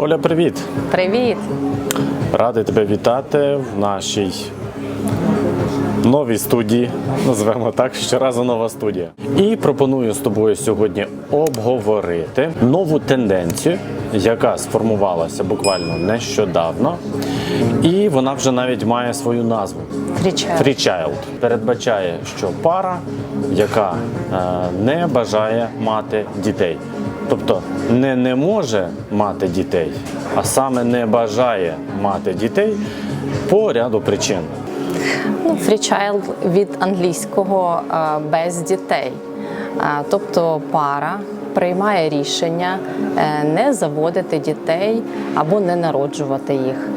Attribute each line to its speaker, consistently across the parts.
Speaker 1: Оля, привіт!
Speaker 2: Привіт!
Speaker 1: Радий тебе вітати в нашій новій студії. Назвемо так, щоразу нова студія. І пропоную з тобою сьогодні обговорити нову тенденцію, яка сформувалася буквально нещодавно, і вона вже навіть має свою назву. Free Child передбачає, що пара, яка е, не бажає мати дітей, тобто не не може мати дітей, а саме не бажає мати дітей по ряду причин.
Speaker 2: Ну, child від англійського е, без дітей. Е, Тобто пара приймає рішення е, не заводити дітей або не народжувати їх.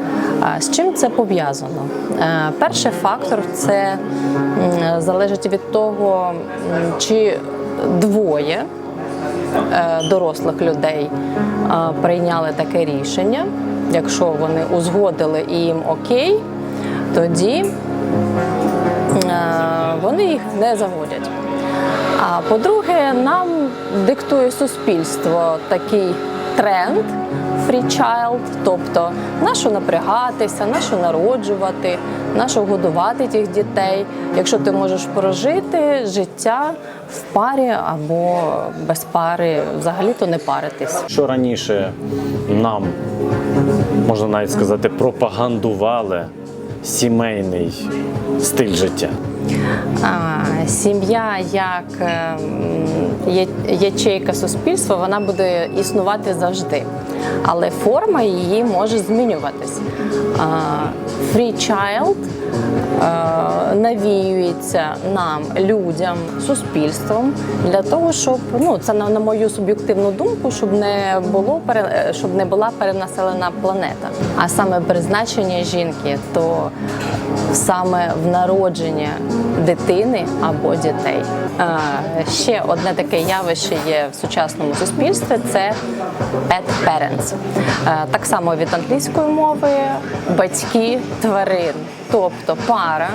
Speaker 2: З чим це пов'язано? Перший фактор це залежить від того, чи двоє дорослих людей е, прийняли таке рішення. Якщо вони узгодили і їм окей, тоді е, вони їх не заводять. А по-друге, нам диктує суспільство такий тренд free child, тобто нащо напрягатися, нащо народжувати, нащо годувати тих дітей, якщо ти можеш прожити життя в парі або без пари, взагалі-то не паритись.
Speaker 1: Що раніше нам можна навіть сказати, пропагандували сімейний стиль життя.
Speaker 2: А, Сім'я як е, ячейка суспільства, вона буде існувати завжди, але форма її може змінюватись. Free child навіюється нам, людям, суспільством для того, щоб ну це на, мою суб'єктивну думку, щоб не було щоб не була перенаселена планета. А саме призначення жінки, то саме в народженні дитини або дітей. Е, Ще одне таке явище є в сучасному суспільстві це pet parents. Е, Так само від англійської мови батьки тварин, тобто пара.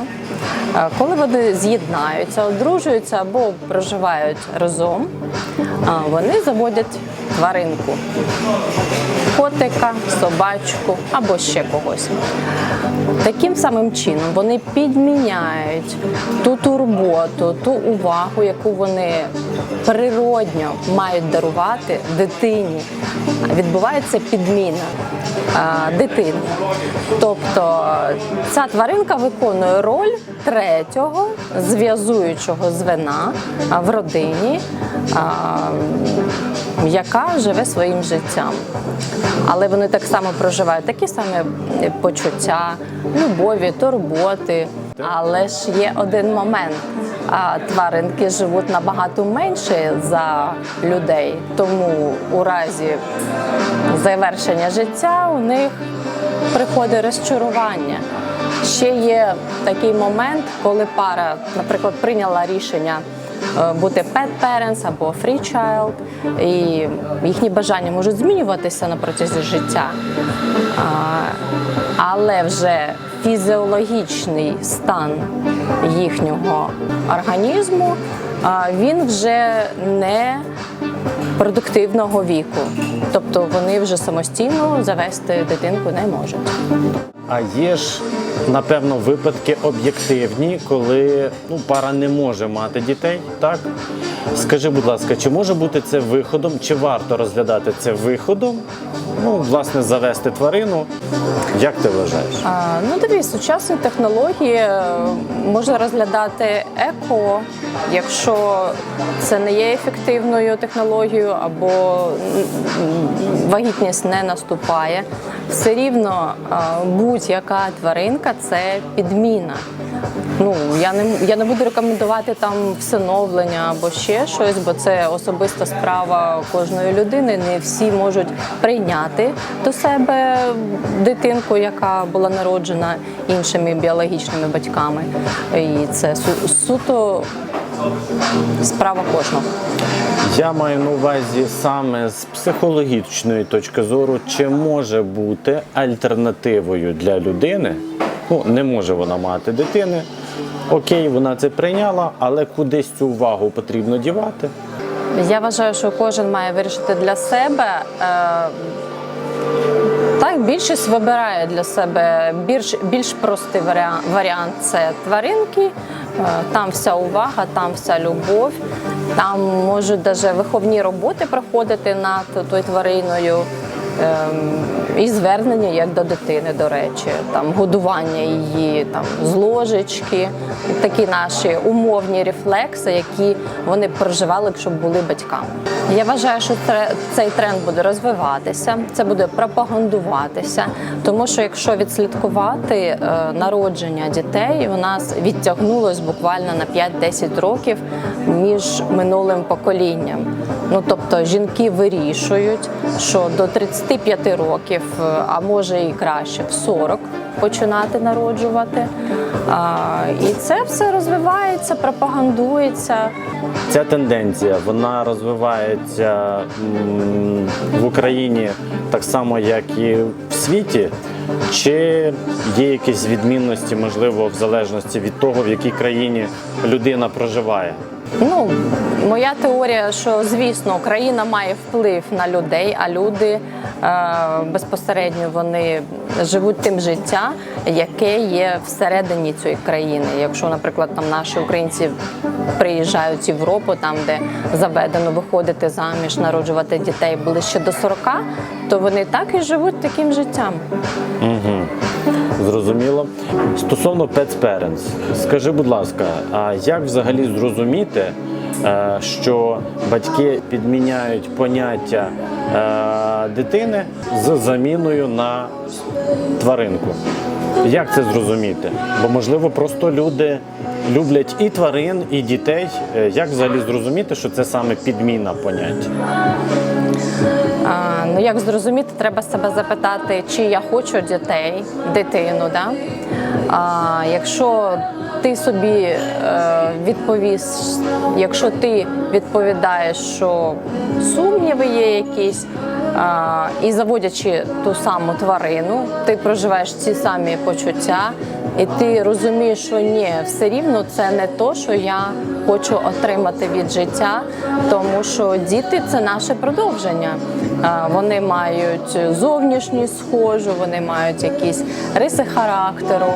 Speaker 2: е, Коли вони з'єднаються, одружуються або проживають разом, вони заводять тваринку котика, собачку або ще когось. Таким самим чином вони підміняють ту турботу, ту увагу, яку вони природньо мають дарувати дитині. Відбувається підміна а, дитини. Тобто ця тваринка виконує роль третього зв'язуючого звена в родині, а, живе своїм життям. Але вони так само проживають такі самі почуття, любові, турботи. Але ж є один момент. А тваринки живуть набагато менше за людей, тому у разі завершення життя у них приходить розчарування. Ще є такий момент, коли пара, наприклад, прийняла рішення бути pet parents або free child, і їхні бажання можуть змінюватися на протязі життя. Але вже фізіологічний стан їхнього організму він вже не продуктивного віку. Тобто вони вже самостійно завести дитинку не можуть.
Speaker 1: А є ж, напевно, випадки об'єктивні, коли ну, пара не може мати дітей, так? Скажи, будь ласка, чи може бути це виходом, чи варто розглядати це виходом? Ну, власне, завести тварину. Як ти вважаєш?
Speaker 2: А, ну дивись, сучасні технології е, можна розглядати еко, якщо це не є ефективною технологією або вагітність не наступає. Все рівно е, будь-яка тваринка це підміна. Ну я не я не буду рекомендувати там всиновлення або ще щось, бо це особиста справа кожної людини. Не всі можуть прийняти до себе дитинку, яка була народжена іншими біологічними батьками. І це су- суто справа кожного.
Speaker 1: Я маю на увазі саме з психологічної точки зору, чи може бути альтернативою для людини. Ну, не може вона мати дитини. Окей, вона це прийняла, але кудись цю увагу потрібно дівати.
Speaker 2: Я вважаю, що кожен має вирішити для себе. Е, більшість вибирає для себе більш, більш простий варіант, варіант це тваринки. Е, Там вся увага, там вся любов. Там можуть навіть виховні роботи проходити над тою твариною. Ем, І звернення як до дитини, до речі, там годування її там з ложечки, такі наші умовні рефлекси, які вони проживали б, щоб були батьками. Я вважаю, що цей тренд буде розвиватися, це буде пропагандуватися, тому що якщо відслідкувати е, народження дітей, у нас відтягнулось буквально на 5-10 років між минулим поколінням. Ну тобто жінки вирішують, що до 35 років, е, а може і краще, в 40 починати народжувати. А, і це все розвивається, пропагандується.
Speaker 1: Ця тенденція вона розвивається в Україні так само, як і в світі. Чи є якісь відмінності, можливо, в залежності від того, в якій країні людина проживає?
Speaker 2: Ну, моя теорія, що звісно, Україна має вплив на людей, а люди е, безпосередньо вони живуть тим життя, яке є всередині цієї країни. Якщо, наприклад, там наші українці приїжджають в Європу, там де заведено виходити заміж, народжувати дітей ближче до 40, то вони так і живуть таким життям.
Speaker 1: Зрозуміло. Стосовно Pets Parents, скажи, будь ласка, а як взагалі зрозуміти, е, що батьки підміняють поняття е, дитини з заміною на тваринку? Як це зрозуміти? Бо можливо просто люди люблять і тварин, і дітей. Е, Як взагалі зрозуміти, що це саме підміна поняття?
Speaker 2: А, ну як зрозуміти, треба себе запитати, чи я хочу дітей, дитину. Да? А, якщо ти собі е, відповість, якщо ти відповідаєш, що сумніви є якісь, а, і заводячи ту саму тварину, ти проживаєш ці самі почуття, і ти розумієш, що ні, все рівно це не то, що я хочу отримати від життя, тому що діти це наше продовження. Вони мають зовнішню схожу, вони мають якісь риси характеру.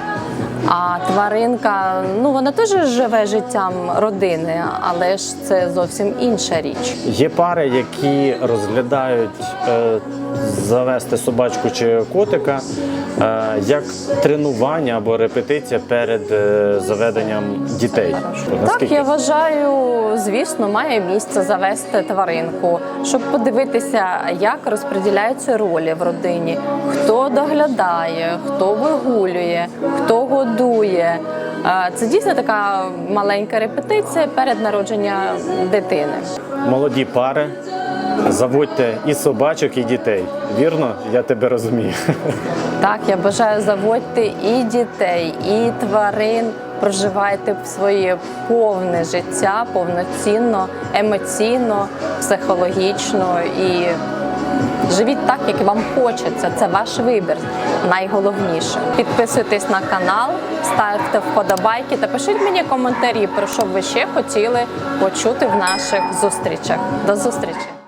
Speaker 2: А тваринка, ну вона теж живе життям родини, але ж це зовсім інша річ.
Speaker 1: Є пари, які розглядають е, завести собачку чи котика е, як тренування або репетиція перед е, заведенням дітей.
Speaker 2: Так, я вважаю, звісно, має місце завести тваринку, щоб подивитися, як розподіляються ролі в родині, хто доглядає, хто вигулює, хто годує. Е, Це дійсно така маленька репетиція перед народженням дитини.
Speaker 1: молоді пари. Заводьте і собачок, і дітей. Вірно? Я тебе розумію.
Speaker 2: Так, я бажаю заводьте і дітей, і тварин. Проживайте своє повне життя повноцінно, емоційно, психологічно і живіть так, як вам хочеться. Це ваш вибір. Найголовніше. Підписуйтесь на канал, ставте вподобайки та пишіть мені коментарі, про що б ви ще хотіли почути в наших зустрічах. До зустрічі!